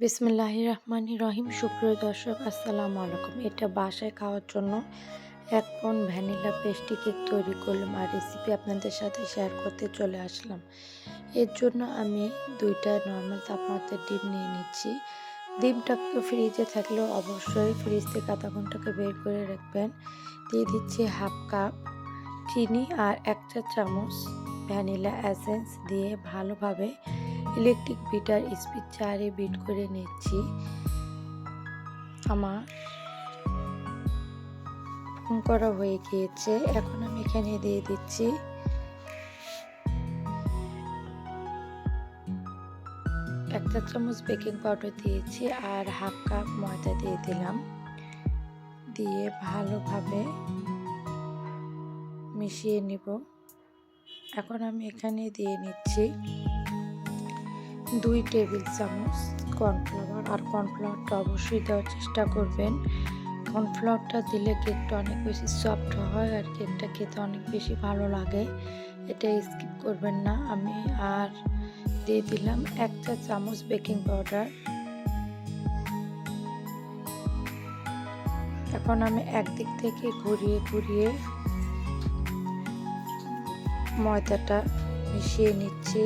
বিসমুল্লাহ রহমান রহিম। সুপ্রিয় দর্শক, আসসালামু আলাইকুম। এটা বাসায় খাওয়ার জন্য এক পন ভ্যানিলা পেস্ট্রি কেক তৈরি করলাম আর রেসিপি আপনাদের সাথে শেয়ার করতে চলে আসলাম। এর জন্য আমি দুইটা নর্মাল তাপমাত্রার ডিম নিয়ে নিচ্ছি। ডিমটা তো ফ্রিজে থাকলেও অবশ্যই ফ্রিজ থেকে আধা ঘন্টাকে বের করে রাখবেন। দিয়ে দিচ্ছি হাফ কাপ চিনি আর এক চা চামচ ভ্যানিলা এসেন্স দিয়ে ভালোভাবে ইলেকট্রিক বিটার স্পিড চারে বিট করে নিচ্ছি। আমার করা হয়ে গিয়েছে। এখন আমি এখানে দিয়ে দিচ্ছি। একটা চামচ বেকিং পাউডার দিয়েছি আর হাফ কাপ ময়দা দিয়ে দিলাম। দিয়ে ভালোভাবে মিশিয়ে নিব। এখন আমি এখানে দিয়ে নিচ্ছি দুই টেবিল চামচ কর্নফ্লাওয়ার আর কর্নফ্লাওয়ারটা অবশ্যই দেওয়ার চেষ্টা করবেন। কর্নফ্লাওয়ারটা দিলে কেকটা অনেক বেশি সফট হয় আর কেকটা খেতে অনেক বেশি ভালো লাগে। এটা স্কিপ করবেন না। আমি আর দিয়ে দিলাম একটা চামচ বেকিং পাউডার। এখন আমি একদিক থেকে ঘুরিয়ে ঘুরিয়ে ময়দাটা মিশিয়ে নিচ্ছি।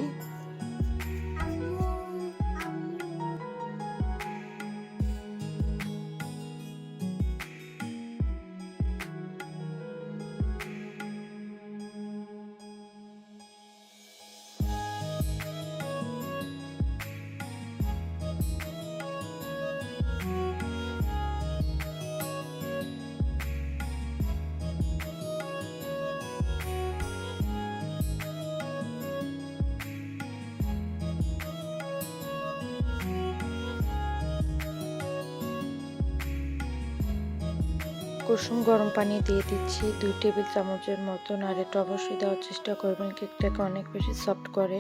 কুসুম গরম পানি দিয়ে দিচ্ছি। দুই টেবিল চামচের মতন, আর এটা অবশ্যই দেওয়ার চেষ্টা করবেন। কেকটাকে অনেক বেশি সফট করে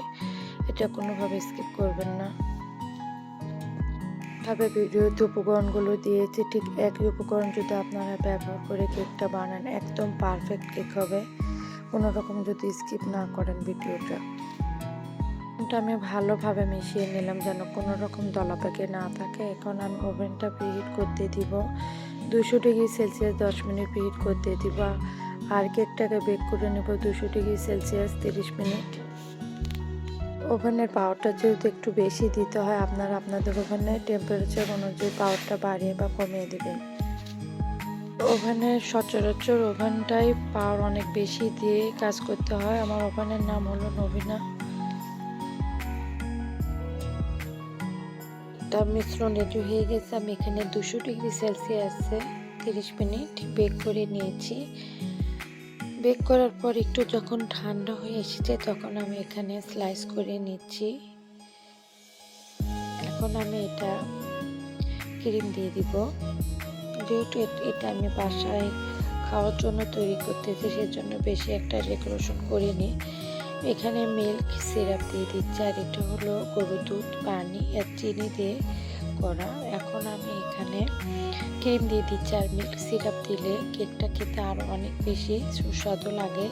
এটা কোনোভাবে স্কিপ করবেন না। ভাবে ভিডিওতে উপকরণগুলো দিয়েছি। ঠিক একই উপকরণ যদি আপনারা ব্যবহার করে কেকটা বানান, একদম পারফেক্ট কেক হবে। কোনো রকম যদি স্কিপ না করেন ভিডিওটা। এটা আমি ভালোভাবে মিশিয়ে নিলাম যেন কোনো রকম দলাপাকে না থাকে। এখন আমি ওভেনটা প্রিহিট করতে দিব। দুশো ডিগ্রি সেলসিয়াস দশ মিনিট প্রিহিট করতে দিব। আর কেকটাকে বেক করে নেব দুশো ডিগ্রি সেলসিয়াস তিরিশ মিনিট। ওভেনের পাওয়ারটা যেহেতু একটু বেশি দিতে হয়, আপনারা আপনাদের ওভেনের টেম্পারেচার অনুযায়ী পাওয়ারটা বাড়িয়ে বা কমিয়ে দেবেন। ওভেনের সচরাচর ওভেনটাই পাওয়ার অনেক বেশি দিয়ে কাজ করতে হয়। আমার ওভেনের নাম হলো নবীনা। একটা মিশ্রণ রেডি হয়ে গেছে। আমি এখানে দুশো ডিগ্রি সেলসিয়াসে তিরিশ মিনিট বেক করে নিয়েছি। বেক করার পর একটু যখন ঠান্ডা হয়ে এসেছে তখন আমি এখানে স্লাইস করে নিচ্ছি। এখন আমি এটা ক্রিম দিয়ে দিব। যেহেতু এটা আমি বাসায় খাওয়ার জন্য তৈরি করতেছি, সেজন্য বেশি একটা ডেকোরেশন করিনি। এখানে মিল্ক সিরাপ দিয়ে দিচ্ছি, আর এটা হলো গরু দুধ, পানি আর চিনি দিয়ে করা। এখন আমি এখানে ক্রিম দিয়ে দিচ্ছি, আর মিল্ক সিরাপ দিলে কেকটা খেতে আরও অনেক বেশি সুস্বাদু লাগে।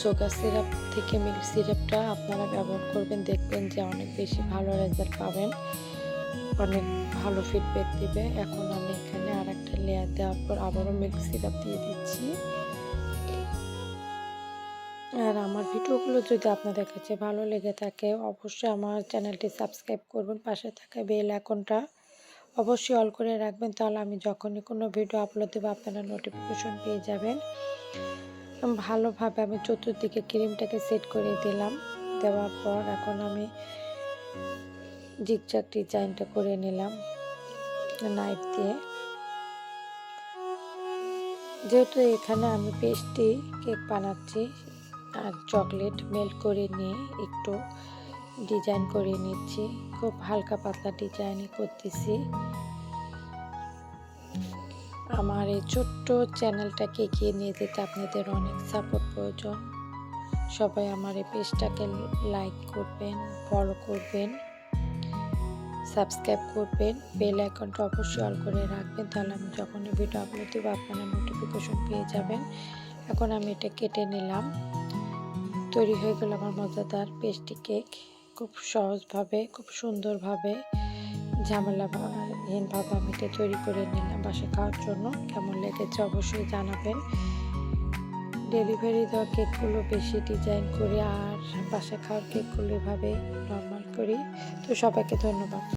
সুগার সিরাপ থেকে মিল্ক সিরাপটা আপনারা ব্যবহার করবেন, দেখবেন যে অনেক বেশি ভালো রেজাল্ট পাবেন, অনেক ভালো ফিডব্যাক দিবে। এখন আমি এখানে আর একটা লেয়ার দেওয়ার পর আবারও মিল্ক সিরাপ দিয়ে দিচ্ছি। আর আমার ভিডিওগুলো যদি আপনাদের কাছে ভালো লেগে থাকে, অবশ্যই আমার চ্যানেলটি সাবস্ক্রাইব করবেন, পাশে থাকা বেল আইকনটা অবশ্যই অল করে রাখবেন, তাহলে আমি যখনই কোনো ভিডিও আপলোড দেবো, আপনারা নোটিফিকেশন পেয়ে যাবেন। ভালোভাবে আমি চতুর্দিকে ক্রিমটাকে সেট করে দিলাম, দেওয়ার পর এখন আমি জিগজাগ ডিজাইনটা করে নিলাম নাইফ দিয়ে। যেহেতু এখানে আমি পেস্টি কেক বানাচ্ছি আর চকলেট মেল্ট করে নিয়ে একটু ডিজাইন করে নিচ্ছি। খুব হালকা পাতলা ডিজাইনই করতেছি। আমার এই ছোট্ট চ্যানেলটাকে এগিয়ে নিয়ে যেতে আপনাদের অনেক সাপোর্ট প্রয়োজন। সবাই আমার এই পেজটাকে লাইক করবেন ফলো করবেন সাবস্ক্রাইব করবেন বেল আইকনটা অবশ্যই অল করে রাখবেন, তাহলে আমি যখন ভিডিও আপলোড দেবো আপনারা নোটিফিকেশন পেয়ে যাবেন। এখন আমি এটা কেটে নিলাম। তৈরি হয়ে গেল আমার মজাদার পেস্টি কেক। খুব সহজভাবে, খুব সুন্দরভাবে, ঝামেলাহীনভাবে আমি এটা তৈরি করে নিলাম বাসায় খাওয়ার জন্য। কেমন লেগেছে অবশ্যই জানাবেন। ডেলিভারি দেওয়া কেকগুলো বেশি ডিজাইন করি আর বাসায় খাওয়ার কেকগুলো এভাবে নর্মাল করি। তো সবাইকে ধন্যবাদ।